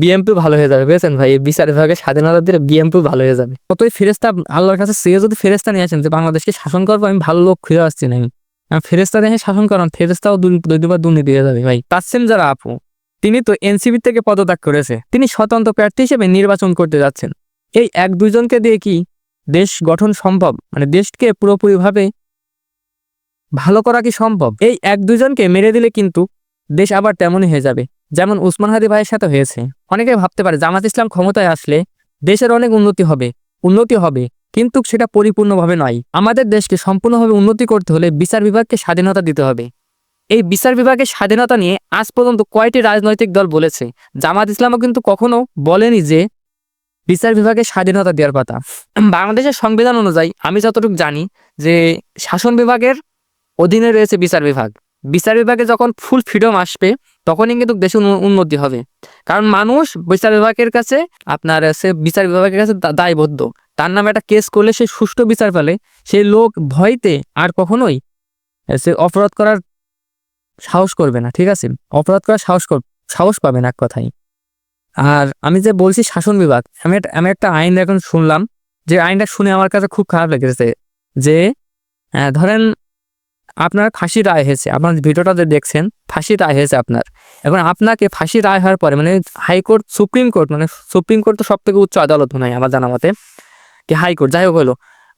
BMP ভালো হয়ে যাবে, বুঝেছেন ভাই? এই বিচার বিভাগের স্বাধীনতা দিলে বিএমপি ভালো হয়ে যাবে। কতই ফেরেস্তা আল্লাহর কাছে সে যদি ফেরেস্তা নিয়ে আসেন যে বাংলাদেশকে শাসন করব, আমি ভালো লোক খুঁজে আসছি না আমি। ফেরেস্তা দেখে শাসন করান ফেরেস্তাও দুইবার দুর্নীতি হয়ে যাবে ভাই। তাসিম যারা আপু, তিনি তো এনসিপি থেকে পদত্যাগ করেছে। তিনি স্বতন্ত্র প্রার্থী হিসেবে নির্বাচন করতে যাচ্ছেন। এই এক দুইজনকে দিয়ে কি দেশ গঠন সম্ভব? মানে দেশকে পুরোপুরিভাবে ভালো করা কি সম্ভব? এই এক দুইজনকে মেরে দিলে কিন্তু দেশ আবার তেমনই হয়ে যাবে। যেমন উসমান হাদি ভাইয়ের সাথে হয়েছে। অনেকে ভাবতে পারে জামাত ইসলাম ক্ষমতায় আসলে দেশের অনেক উন্নতি হবে উন্নতি হবে, কিন্তু সেটা পরিপূর্ণভাবে নয়। আমাদের দেশকে সম্পূর্ণভাবে উন্নতি করতে হলে বিচার বিভাগকে স্বাধীনতা দিতে হবে। এই বিচার বিভাগের স্বাধীনতা নিয়ে আজ পর্যন্ত কয়টি রাজনৈতিক দল বলেছে, জামাত ইসলামও কিন্তু কখনো বলেনি যে বিচার বিভাগের স্বাধীনতা দেওয়ার কথা। বাংলাদেশের সংবিধান অনুযায়ী আমি যতটুকু জানি যে শাসন বিভাগের অধীনে রয়েছে বিচার বিভাগ। বিচার বিভাগে যখন ফুল ফ্রিডম আসবে তখনই কিন্তু দেশের উন্নতি হবে। কারণ মানুষ বিচার বিভাগের কাছে, আপনার সে বিচার বিভাগের কাছে দায়বদ্ধ। তার নামে একটা কেস করলে সে সুষ্ঠু বিচার পেলে সেই লোক ভয়তে আর কখনোই সে অপরাধ করার সাহস করবে না, ঠিক আছে? অপরাধ করার সাহস সাহস পাবে না এক কথাই আর আমি যে বলছি শাসন বিভাগ, আমি আমি একটা আইন এখন শুনলাম। যে আইনটা শুনে আমার কাছে খুব খারাপ লেগেছে যে ধরেন আপনার ফাঁসি রায় হয়েছে। আপনার ভিডিওটাতে দেখছেন ফাঁসি রায় হয়েছে আপনার। এখন আপনাকে ফাঁসি রায় হওয়ার পরে মানে হাইকোর্ট সুপ্রিম কোর্ট মানে সুপ্রিম কোর্ট তো সব থেকে উচ্চ আদালত নয় আমার জানা মতে, কি হাইকোর্ট যাই হোক হলো।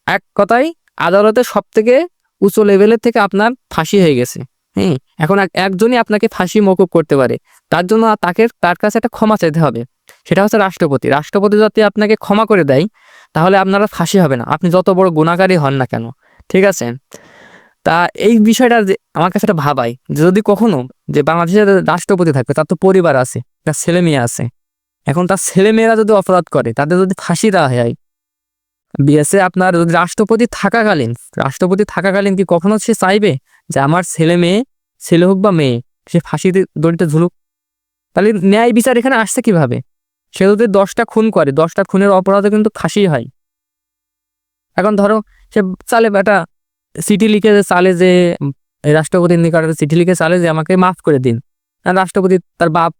এক কথায় আদালতে সব থেকে উচ্চ লেভেলের থেকে আপনার ফাঁসি হয়ে গেছে। হ্যাঁ এখন এক- একজনই আপনাকে ফাঁসি মকুব করতে পারে। তার জন্য তাকে, তার কাছে একটা ক্ষমা চাইতে হবে। সেটা হচ্ছে রাষ্ট্রপতি। রাষ্ট্রপতি যদি আপনাকে ক্ষমা করে দেয়, তাহলে আপনারা ফাঁসি হবে না। আপনি যত বড় গুণাকারী হন না কেন। ঠিক আছে? তা এই বিষয়টা যে আমার কাছে একটা ভাবাই যে যদি কখনো যে বাংলাদেশের রাষ্ট্রপতি থাকবে, তার তো পরিবার আছে, তার ছেলে মেয়ে আছে। এখন তার ছেলে মেয়েরা যদি অপরাধ করে, তাদের যদি ফাঁসি দেওয়া হয়, বিএসএ আপনার যদি রাষ্ট্রপতি থাকাকালীন রাষ্ট্রপতি থাকাকালীন কি কখনো সে চাইবে যে আমার ছেলে মেয়ে, ছেলে হোক বা মেয়ে, সে ফাঁসিতে দড়িতে ঝুলুক? তাহলে ন্যায় বিচার এখানে আসছে কীভাবে? সে যদি দশটা খুন করে, দশটা খুনের অপরাধে কিন্তু ফাঁসি হয়। এখন ধরো সে চালে বেটা চিঠি লিখে যে চালে যে রাষ্ট্রপতির নিকটে চিঠি লিখে চালে যে আমাকে মাফ করে দিন। রাষ্ট্রপতি তার বাপ,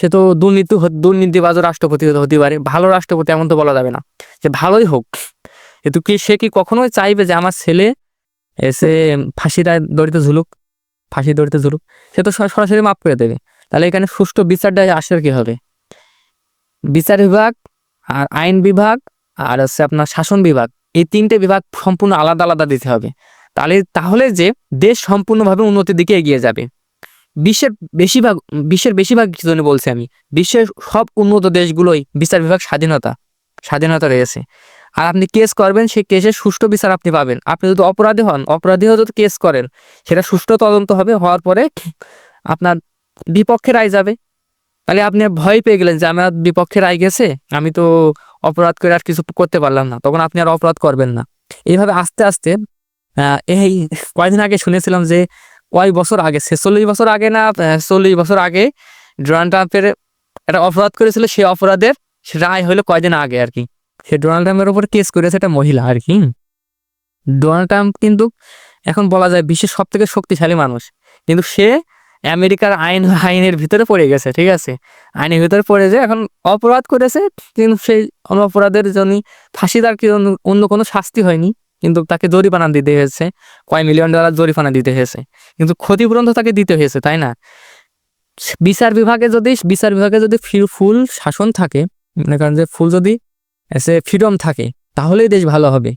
সে তো দুর্নীতি দুর্নীতিবাজ রাষ্ট্রপতি হতে- পারে ভালো রাষ্ট্রপতি এমন তো বলা যাবে না। যে ভালোই হোক কিন্তু কি, সে কি কখনোই চাইবে যে আমার ছেলে এসে ফাঁসি রায় দড়িতে ঝুলুক ফাঁসি দড়িতে ঝুলুক। সে তো সরা- সরাসরি মাফ করে দেবে। তাহলে এখানে সুষ্ঠু বিচারটা আসলে কি হবে? বিচার বিভাগ, আর আইন বিভাগ, আর হচ্ছে আপনার শাসন বিভাগ, এই তিনটে বিভাগ সম্পূর্ণ আলাদা আলাদা দিতে হবে। তাহলে তাহলে যে দেশ সম্পূর্ণভাবে উন্নতির দিকে এগিয়ে যাবে। বিশ্বের বেশিরভাগ বিশ্বের বেশিরভাগ জন্য বলছি আমি, বিশ্বের সব উন্নত দেশগুলোই বিচার বিভাগ স্বাধীনতা স্বাধীনতা রয়েছে। আর আপনি কেস করবেন, সেই কেসের সুষ্ঠু বিচার আপনি পাবেন। আপনি যদি অপরাধী হন অপরাধী হয়ে যদি কেস করেন, সেটা সুষ্ঠু তদন্ত হবে, হওয়ার পরে আপনার বিপক্ষে রায় যাবে। তাহলে আপনি ভয় পেয়ে গেলেন যে, আমার বিপক্ষে রায় গেছে, আমি তো অপরাধ করে আর কিছু করতে পারলাম না, তখন আপনি আর অপরাধ করবেন না। এইভাবে আস্তে আস্তে এই কয়েকদিন আগে শুনেছিলাম যে কয় বছর আগে, ছেচল্লিশ বছর আগে না চল্লিশ বছর আগে ডোনাল্ড ট্রাম্পের একটা অপরাধ করেছিল, সেই অপরাধের রায় হলো কয়দিন আগে আর কি। সে ডোনাল্ড ট্রাম্পের উপর কেস করেছে একটা মহিলা আর কি। ডোনাল্ড ট্রাম্প কিন্তু এখন বলা যায় বিশ্বের সব থেকে শক্তিশালী মানুষ। কিন্তু সে আমেরিকার আইন, আইনের ভিতরে পড়ে গেছে, ঠিক আছে? আইনের ভিতরে পড়ে যে এখন অপরাধ করেছে, কিন্তু সেই অপরাধের জন্য ফাঁসি তার অন্য কোনো শাস্তি হয়নি। কিন্তু তাকে জরিমানা দিতে হয়েছে। কয় মিলিয়ন ডলার জরিমানা দিতে হয়েছে। কিন্তু ক্ষতিপূরণ তো তাকে দিতে হয়েছে, তাই না? বিচার বিভাগে যদি, বিচার বিভাগে যদি ফুল শাসন থাকে, মনে করেন যে ফুল যদি, এসে ফ্রিডম থাকে, তাহলেই দেশ ভালো হবে।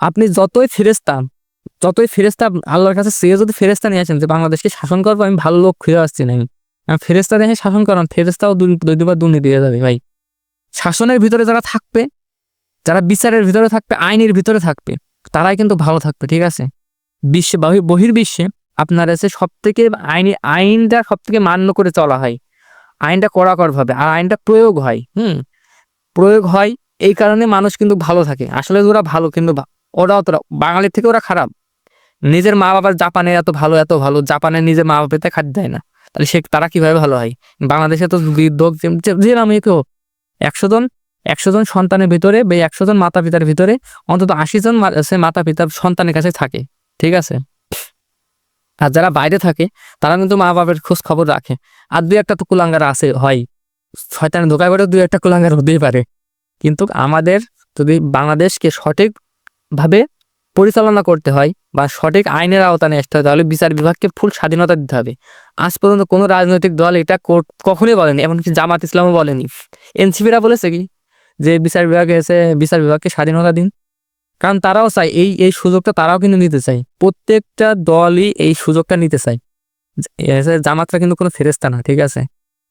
আপনি যতই ফেরেস্তা যতই ফেরেস্তা আল্লাহর কাছে সে যদি ফেরেস্তা নিয়ে আসেন যে বাংলাদেশকে শাসন করব, আমি ভালো লোক খুঁজে আসছি না আমি। ফেরেস্তা দেখে শাসন করান ফেরেস্তাও দুবার দুর্নীতি হয়ে যাবে ভাই। শাসনের ভিতরে যারা থাকবে, যারা বিচারের ভিতরে থাকবে, আইনের ভিতরে থাকবে তারাই কিন্তু ভালো থাকবে ঠিক আছে? বিশ্বে বহির্বিশ্বে আপনার আছে সব থেকে আইনি, আইনটা সব থেকে মান্য করে চলা হয়। আইনটা কড়াকড় ভাবে আর আইনটা প্রয়োগ হয়, হুম? প্রয়োগ হয় এই কারণে মানুষ কিন্তু ভালো থাকে। আসলে ওরা ভালো, কিন্তু ওরা অতটা বাঙালির থেকে ওরা খারাপ। নিজের মা বাবার জাপানে এত ভালো এত ভালো, জাপানে নিজের মা বাবাতে খাদ্য দেয় না। তাহলে সে, তারা কীভাবে ভালো হয়? বাংলাদেশে তো বৃদ্ধ আমি কেউ, একশো জন একশো জন সন্তানের ভিতরে বা একশো জন মাতা পিতার ভিতরে, অন্তত আশি জন সে মাতা পিতার সন্তানের কাছে থাকে, ঠিক আছে? আর যারা বাইরে থাকে, তারা কিন্তু মা বাবার খোঁজ খবর রাখে। আর দুই একটা তো কুলাঙ্গার আছে, হয়। শয়তানের ধোকায় পড়ে দুই একটা কুলাঙ্গার হতেই পারে। কিন্তু আমাদের যদি বাংলাদেশকে সঠিকভাবে পরিচালনা করতে হয় বা সঠিক আইনের আওতায় নিয়ে আসতে হয়, তাহলে বিচার বিভাগকে ফুল স্বাধীনতা দিতে হবে। আজ পর্যন্ত কোনো রাজনৈতিক দল এটা কখনোই বলেনি, এমনকি জামাত ইসলামও বলেনি। এনসিপিরা বলেছে কি যে বিচার বিভাগে এসে বিচার বিভাগকে স্বাধীনতা দিন। কারণ তারাও চায়, এই এই সুযোগটা তারাও কিন্তু নিতে চায়। প্রত্যেকটা দলই এই সুযোগটা নিতে চায়। জামাতরা কিন্তু কোনো ফেরেস্তা না, ঠিক আছে?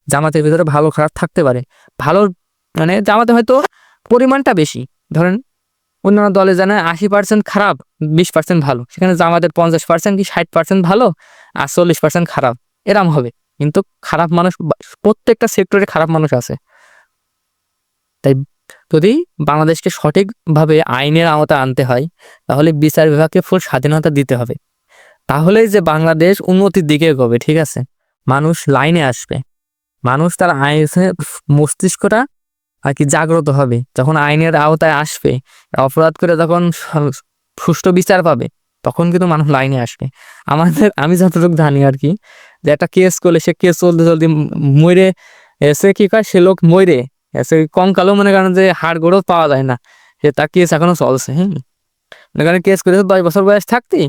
জামাতের ভিতরে ভালো খারাপ থাকতে পারে। ভালো মানে জামাতে হয়তো পরিমাণটা বেশি। ধরেন, অন্যান্য দলে জানে আশি পার্সেন্ট খারাপ, বিশ পার্সেন্ট ভালো। সেখানে জামাতের পঞ্চাশ পার্সেন্ট কি ষাট পার্সেন্ট ভালো? আর চল্লিশ পার্সেন্ট খারাপ। এরম হবে। কিন্তু খারাপ মানুষ প্রত্যেকটা সেক্টরে খারাপ মানুষ আছে। তাই যদি বাংলাদেশকে সঠিকভাবে আইনের আওতা আনতে হয়, তাহলে বিচার বিভাগকে ফুল স্বাধীনতা দিতে হবে। তাহলেই যে বাংলাদেশ উন্নতির দিকে এগোবে, ঠিক আছে? মানুষ লাইনে আসবে। মানুষ তার আইনে মস্তিষ্কটা আর কি জাগ্রত হবে। যখন আইনের আওতায় আসবে, অপরাধ করে যখন সুষ্ঠু বিচার পাবে, তখন কিন্তু মানুষ লাইনে আসবে। আমাদের, আমি যতটুকু জানি আর কি, যে একটা কেস করলে সে কেস চলতে চলতে ম- মরে এসে কি কয় সে লোক এসে কঙ্কালও মনে করেন যে হাড় গোড়ও পাওয়া যায় না সে তার কেস এখনও চলছে হ্যাঁ মনে করেন কেস করেছে দশ বছর বয়স থাকতে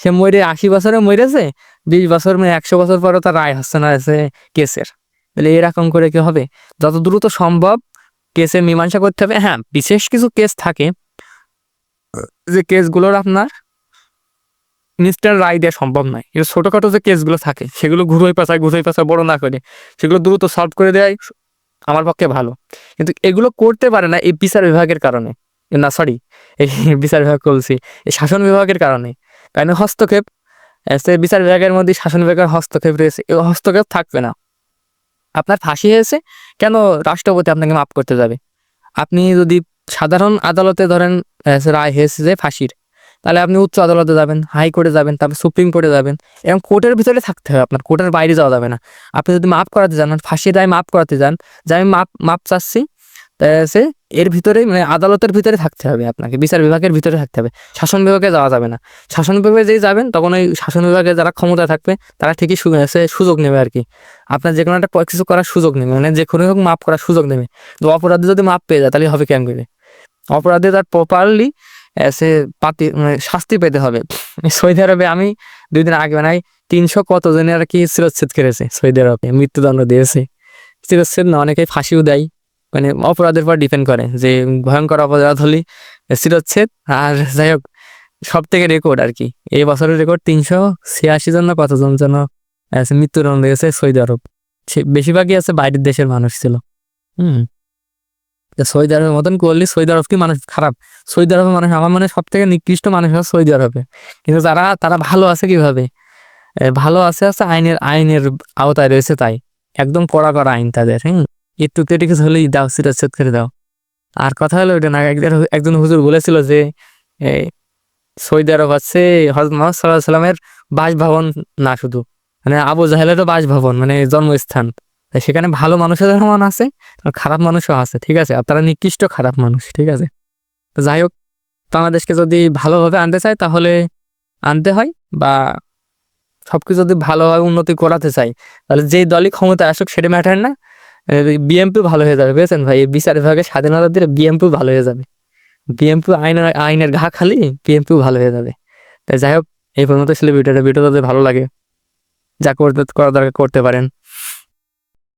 সে মরে আশি বছরে মরেছে বিশ বছর মানে একশো বছর পরে তার রায় হচ্ছে না এসে কেসের তাহলে এরকম করে কি হবে যত দ্রুত সম্ভব কেসের মীমাংসা করতে হবে হ্যাঁ বিশেষ কিছু কেস থাকে যে কেসগুলোর আপনার ইনস্ট্যান্ট রায় দেওয়া সম্ভব নয় কিন্তু ছোটোখাটো যে কেসগুলো থাকে সেগুলো ঘুরোই পাচায় ঘুরোই পাচায় বড় না করে সেগুলো দ্রুত সলভ করে দেয় আমার পক্ষে ভালো। কিন্তু এগুলো করতে পারে না এই বিচার বিভাগের কারণে। না সরি এই বিচার বিভাগ বলছি, এই শাসন বিভাগের কারণে। কারণ হস্তক্ষেপ বিচার বিভাগের মধ্যে শাসন বিভাগের হস্তক্ষেপ রয়েছে, এই হস্তক্ষেপ থাকবে না। আপনার ফাঁসি হয়েছে, কেন রাষ্ট্রপতি আপনাকে মাফ করতে যাবে? আপনি যদি সাধারণ আদালতে ধরেন রায় হয়েছে যে ফাঁসির তাহলে আপনি উচ্চ আদালতে যাবেন হাইকোর্টে যাবেন, তারপর সুপ্রিম কোর্টে যাবেন। এবং কোর্টের ভিতরে থাকতে হবে আপনার কোর্টের বাইরে যাওয়া যাবে না। আপনি যদি মাফ করাতে যান মানে ফাঁসির রায় মাফ করাতে যান, যে আমি মাপ মাপ চাচ্ছি সে এর ভিতরে মানে আদালতের ভিতরে থাকতে হবে আপনাকে, বিচার বিভাগের ভিতরে থাকতে হবে। শাসন বিভাগে যাওয়া যাবে না। শাসন বিভাগে যেই যাবেন, তখন ওই শাসন বিভাগে যারা ক্ষমতা থাকবে, তারা ঠিকই সুযোগ নেবে আর কি। আপনার যে কোনো একটা কিছু করার সুযোগ নেবে মানে যে কোনো হোক মাফ করার সুযোগ নেবে। তো অপরাধী যদি মাপ পেয়ে যায়, তাহলে হবে কেন করে? অপরাধী তার প্রপারলি সে পাতি মানে শাস্তি পেতে হবে। সৌদি আরবে আমি দুই দিন আগে মানে তিনশো কত জনের আর কি শিরচ্ছেদ করেছে সৌদি আরবে, মৃত্যুদণ্ড দিয়েছে। শিরচ্ছেদ না অনেকে ফাঁসিও দেয়। মানে অপরাধের পর ডিপেন্ড করে যে ভয়ঙ্কর অপরাধ হলে শিরচ্ছেদ আর যাই হোক সব থেকে রেকর্ড আর কি। এই বছরের রেকর্ড তিনশো ছিয়াশি জন না কতজন যেন মৃত্যুদণ্ড দিয়েছে সৌদি আরব। বেশিরভাগই আছে বাইরের দেশের মানুষ ছিল। হুম। তো সৌদি আরবের মতন করলে সৌদি আরব কি মানুষ খারাপ? সৌদি আরবের মানুষ আমার মনে সব থেকে নিকৃষ্ট মানুষ হচ্ছে সৌদি আরবে। কিন্তু তারা তারা ভালো আছে কীভাবে? ভালো আছে আছে আইনের আইনের আওতায় রয়েছে তাই। একদম কড়া করা আইন তাদের হ্যাঁ একটু কেটে কিছু হলেই দাও সিরাচ্ছেদ করে দাও। আর কথা হলো ওটা না একদিন একজন হুজুর বলেছিল যে এ, সৌদি আরব হচ্ছে হজরত মোহাম্মদ সাল্লাহ সাল্লামের বাসভবন না শুধু। মানে আবু জাহেলেরও বাসভবন মানে জন্মস্থান। তাই সেখানে ভালো মানুষের যেমন আছে খারাপ মানুষও আছে, ঠিক আছে? আর তারা নিকৃষ্ট খারাপ মানুষ, ঠিক আছে? তো যাই হোক, বাংলাদেশকে যদি ভালোভাবে আনতে চায়, তাহলে আনতে হয়, বা সবকিছু যদি ভালোভাবে উন্নতি করাতে চাই তাহলে যেই দলই ক্ষমতায় আসুক, সেটা ম্যাটার না। বিএমপি ভালো হয়ে যাবে, বুঝেছেন ভাই? এই বিচার বিভাগে স্বাধীনতা দিলে বিএমপি ভালো হয়ে যাবে। বিএমপি আইনের আইনের ঘা খালি বিএমপিও ভালো হয়ে যাবে। তাই যাই হোক, এই পর্যন্ত ছিল ভিডিওটা ভিডিও যদি ভালো লাগে, যা করতে করা দরকার করতে পারেন।